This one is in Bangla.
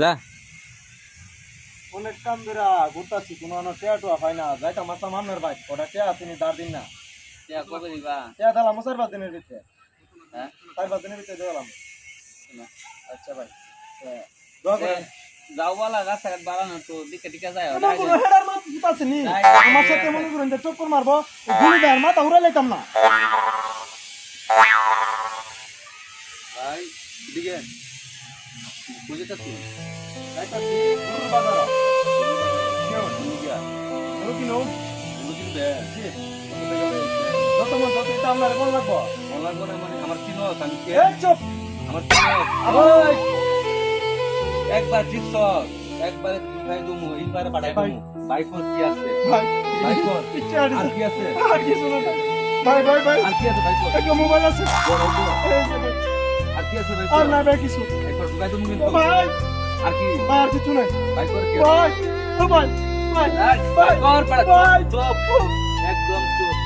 যা। অনেক কাম বেরা ঘুরতাছি কোনো অন্য টেয়া টুয়া পাই না। যাইতা মাথা মামনার ভাই ওটা টেয়া আসেনি দার দিন না। টিয়া কবে দিবা? টেয়া দিলাম চার পাঁচ দিনের ভিতরে। হ্যাঁ? চার পাঁচ দিনের ভিতরে দিলাম আচ্ছা ভাই দোয়া করেন। যাও বলা রাস্তাঘাট বাড়ানো তো দিকে দিকে যায় করো হেডার মাথা ফুটাছে নি। আমার সাথে মনে করেন যে চক্কর মারবো গুলি দেয় মাথা উড়ে লাইতাম না। ভাই দিকে। বুঝে তো তুই যাইতাছি গুরুর বাজার দে যত মন এটা কোন লাগবো মানে আমার আমি কে? চুপ আমার একবার জিতছ একবারে দুখাই দুমু এইবারে পাঠাই দুমু বাইক কি আছে? ভাই বাইক ইচ্ছে আর আড়িছে কি আছে? আর কিছু না ভাই ভাই ভাই আর কি আছে বাইক একটা মোবাইল আছে। আর কি আছে আর বাইক নাই ভাই কিছু। একবার ঢুকাই দুমু কিন্তু ভাই। আর কি? ভাই আর কিছু নাই। বাইক কি ভাই ও ভাই ভাই ভাই কর পাড়া ভাই। চুপ একদম চুপ